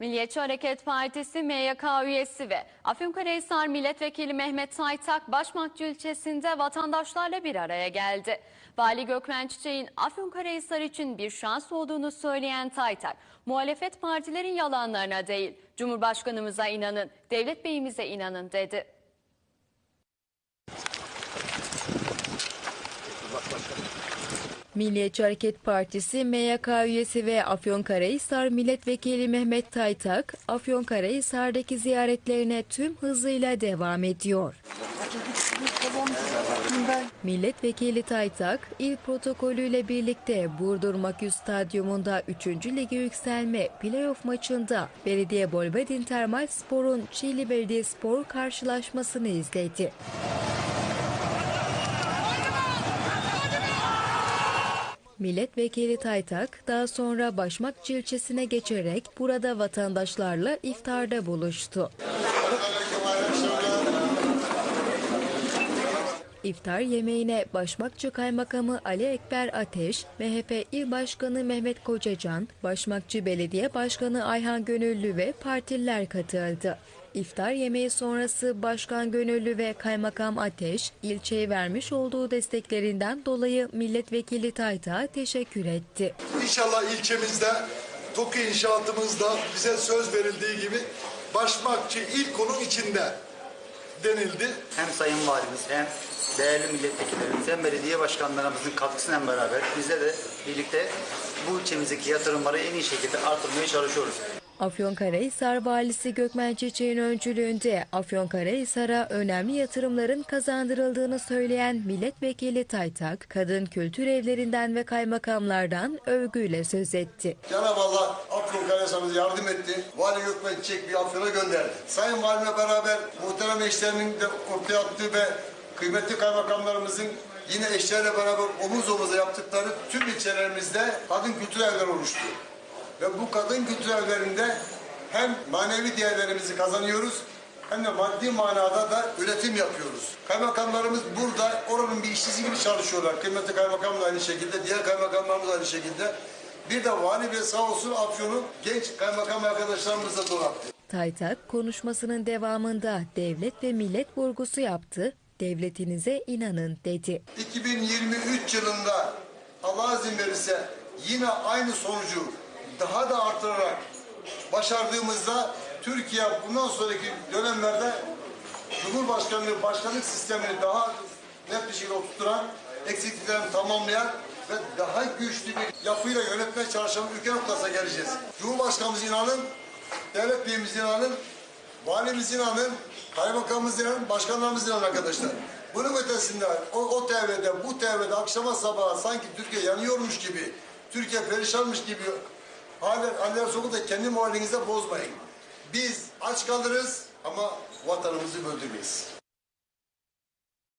Milliyetçi Hareket Partisi MYK üyesi ve Afyonkarahisar Milletvekili Mehmet Taytak Başmakçı ilçesinde vatandaşlarla bir araya geldi. Vali Gökmen Çiçek'in Afyonkarahisar için bir şans olduğunu söyleyen Taytak, muhalefet partilerin yalanlarına değil, Cumhurbaşkanımıza inanın, Devlet Beyimize inanın dedi. Milliyetçi Hareket Partisi MYK üyesi ve Afyonkarahisar Milletvekili Mehmet Taytak, Afyonkarahisar'daki ziyaretlerine tüm hızıyla devam ediyor. Milletvekili Taytak, il protokolüyle birlikte Burdur Makyu Stadyumunda 3. Lige yükselme playoff maçında Belediye Bolbedin Termal Spor'un Çiğli Belediyespor karşılaşmasını izledi. Milletvekili Taytak daha sonra Başmakçı ilçesine geçerek burada vatandaşlarla iftarda buluştu. İftar yemeğine Başmakçı Kaymakamı Ali Ekber Ateş, MHP İl Başkanı Mehmet Kocacan, Başmakçı Belediye Başkanı Ayhan Gönüllü ve partililer katıldı. İftar yemeği sonrası Başkan Gönüllü ve Kaymakam Ateş, ilçeye vermiş olduğu desteklerinden dolayı Milletvekili Taytak'a teşekkür etti. İnşallah ilçemizde TOKİ inşaatımızda bize söz verildiği gibi Başmakçı ilk onun içinde denildi. hem Sayın Valimiz hem değerli milletvekillerimiz hem belediye başkanlarımızın katkısıyla beraber bizle de birlikte bu ilçemizdeki yatırımları en iyi şekilde artırmaya çalışıyoruz. Afyonkarahisar Valisi Gökmen Çiçek'in öncülüğünde Afyonkarahisar'a önemli yatırımların kazandırıldığını söyleyen milletvekili Taytak, kadın kültür evlerinden ve kaymakamlardan övgüyle söz etti. Cenab-ı Allah Afyonkarahisar'ımıza yardım etti. Vali Gökmen Çiçek bir Afyon'a gönderdi. Sayın Valimle beraber muhterem eşlerinin de ortaya attığı ve kıymetli kaymakamlarımızın yine eşlerle beraber omuz omuza yaptıkları tüm ilçelerimizde kadın kültür evleri oluştu. Ve bu kadın kültür evlerinde hem manevi değerlerimizi kazanıyoruz hem de maddi manada da üretim yapıyoruz. Kaymakamlarımız burada oranın bir işçisi gibi çalışıyorlar. Kıymetli kaymakam da aynı şekilde, diğer kaymakamlarımız aynı şekilde. Bir de vali bey sağ olsun Afyon'u genç kaymakam arkadaşlarımızla donattı. Taytak konuşmasının devamında devlet ve millet vurgusu yaptı, devletinize inanın dedi. 2023 yılında Allah izin verirse yine aynı sonucu daha da artırarak başardığımızda Türkiye bundan sonraki dönemlerde Cumhurbaşkanlığı başkanlık sistemini daha net bir şekilde oturtturan, eksikliklerini tamamlayan ve daha güçlü bir yapıyla yönetmeye çalışan ülke noktasına geleceğiz. Cumhurbaşkanımız inanın, devlet beyimiz inanın, valimiz inanın, kaymakamımız inanın, başkanlarımız inanın arkadaşlar. Bunun ötesinde o, o TV'de, bu TV'de akşama sabaha sanki Türkiye yanıyormuş gibi, Türkiye perişanmış gibi haller sokup da kendi moralinizi bozmayın. Biz aç kalırız ama vatanımızı böldürmeyiz.